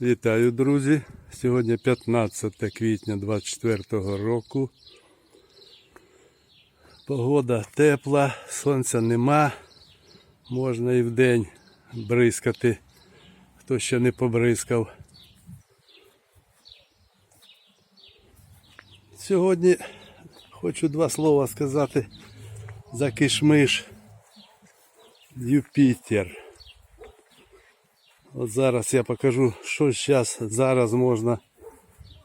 Вітаю, друзі! Сьогодні 15 квітня 24 року. Погода тепла, сонця нема. Можна і вдень бризкати, хто ще не побризкав. Сьогодні хочу два слова сказати за кишмиш Юпітер. От зараз я покажу, що зараз, зараз можна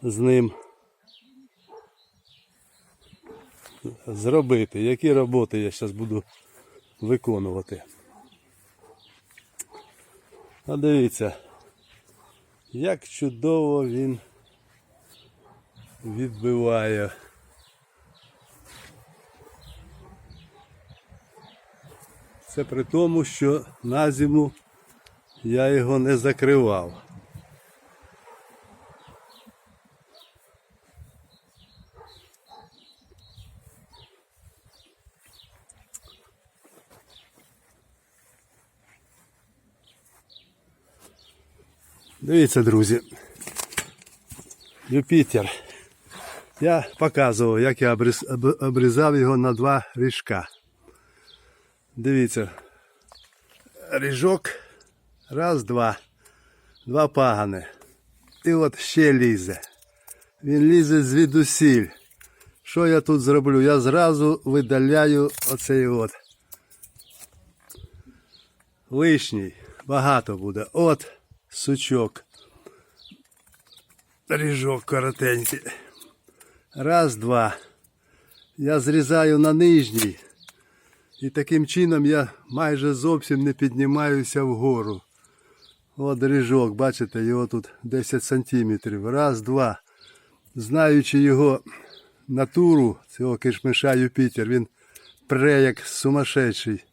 з ним зробити, які роботи я зараз буду виконувати. А дивіться, як чудово він відбиває. Це при тому, що на зиму я його не закривав. Дивіться, друзі. Юпітер. Я показував, як я обріз- обрізав його на два ріжка. Дивіться. Ріжок. Раз, два. Два пагани. І от ще лізе. Він лізе звідусіль. Що я тут зроблю? Я зразу видаляю оцей от. Лишній. Багато буде. От сучок. Ріжок коротенький. Раз, два. Я зрізаю на нижній. І таким чином я майже зовсім не піднімаюся вгору. От ріжок, бачите, його тут 10 сантиметрів. Раз, два. Знаючи його натуру, цього кишмиша Юпітер, він пре як сумасшедший.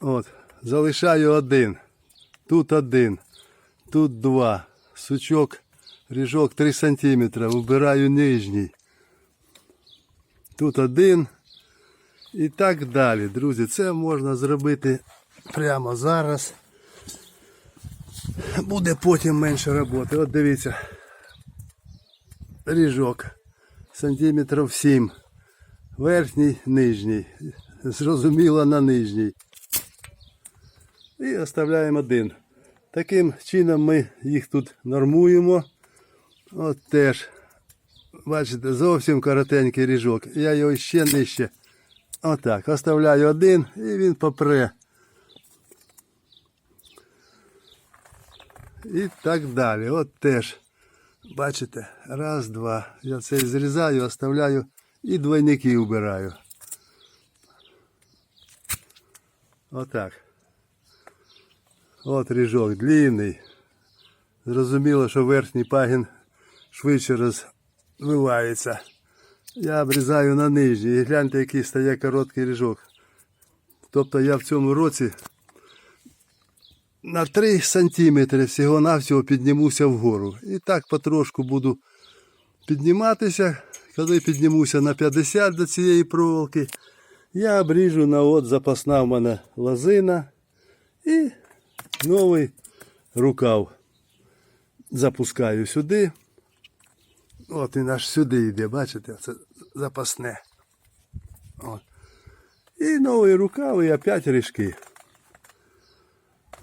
От, залишаю один. Тут один. Тут два. Сучок, ріжок 3 сантиметри. Вибираю нижній. Тут один. І так далі, друзі, це можна зробити прямо зараз. Буде потім менше роботи. От дивіться. Ріжок. Сантиметрів 7. Верхній, нижній. Зрозуміло на нижній. І оставляємо один. Таким чином ми їх тут нормуємо. От теж. Бачите, зовсім коротенький ріжок. Я його ще нижче. Отак, оставляю один і він попре. І так далі. От теж. Бачите, раз, два. Я цей зрізаю, оставляю і двойники вбираю. Отак. От ріжок длинний. Зрозуміло, що верхній пагін швидше розвивається. Я обрізаю на нижній і гляньте, який стає короткий ріжок. Тобто я в цьому році на 3 сантиметри всього-навсього піднімуся вгору. І так потрошку буду підніматися. Коли піднімуся на 50 до цієї проволоки, я обріжу на от запасна в мене лозина і новий рукав запускаю сюди. От він аж сюди йде, бачите, це запасне. От. І новий рукав, і опять ріжки.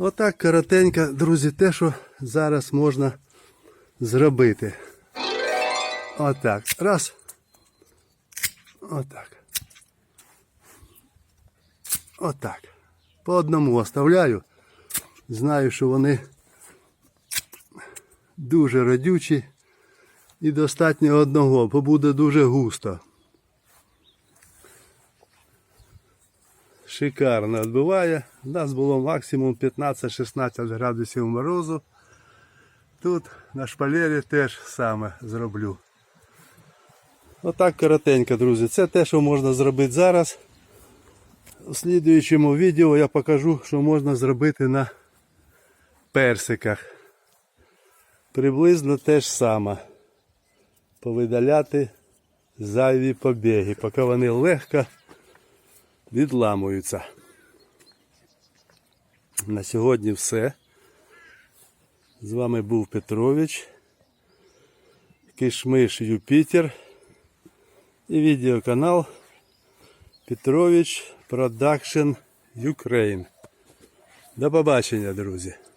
Отак коротенько, друзі, те, що зараз можна зробити. Отак. Раз. Отак. Отак. По одному оставляю. Знаю, що вони дуже родючі. І достатньо одного, бо буде дуже густо. Шикарно відбиває. У нас було максимум 15-16 градусів морозу. Тут на шпалері теж саме зроблю. Отак коротенько, друзі. Це те, що можна зробити зараз. У слідуючому відео я покажу, що можна зробити на персиках. Приблизно те ж саме повидаляти зайві побіги, поки вони легко відламуються. На сьогодні все. З вами був Петрович, Кишмиш Юпітер і відеоканал Петрович Production Ukraine. До побачення, друзі!